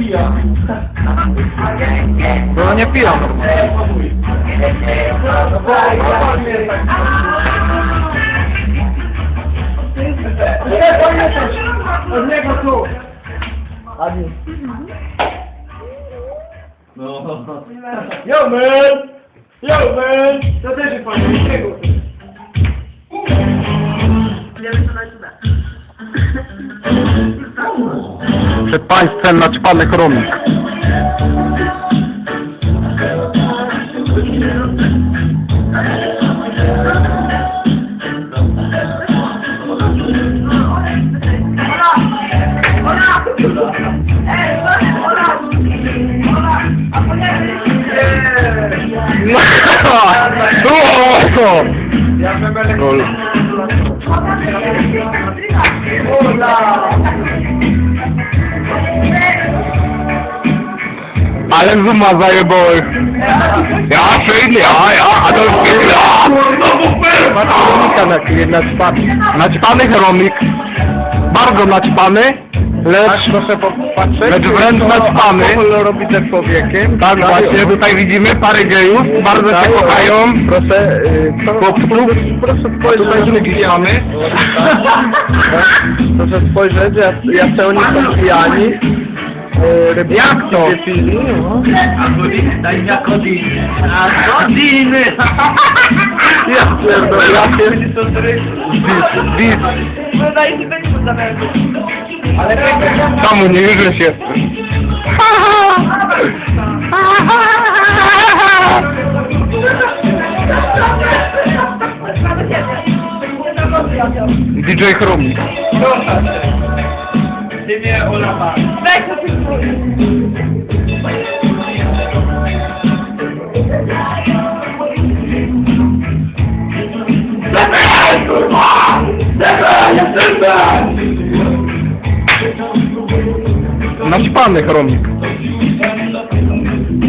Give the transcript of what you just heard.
pija. No nie piją. Nie, pamiętasz! Od niego tu! Adi. No. Yo man! Yo man! To też jest fajne, Przed państwem naćpany chromik. No! Gol. Ale zuma zajebałeś. Ja, schön, ja, ja, Adolf Hitler. Naćpanika na naćpany. Naćpany chromik. Bardzo naćpany. Lecz, proszę popatrzeć, lecz wręcz naćpany. kolorowite człowiekiem. Tak, właśnie, tutaj widzimy parę gejów, bardzo się kochają. Proszę, chłopców, proszę spojrzeć, tutaj my widziamy. Proszę spojrzeć, jak oni są pijani. Jak to? Daj na godziny. Na godziny! Ja pierdolę, ja pierdolę. Bis, bis. Ale Samu nie już jest. DJ Chromik. Ty mnie olapa. Naćpany Chromik.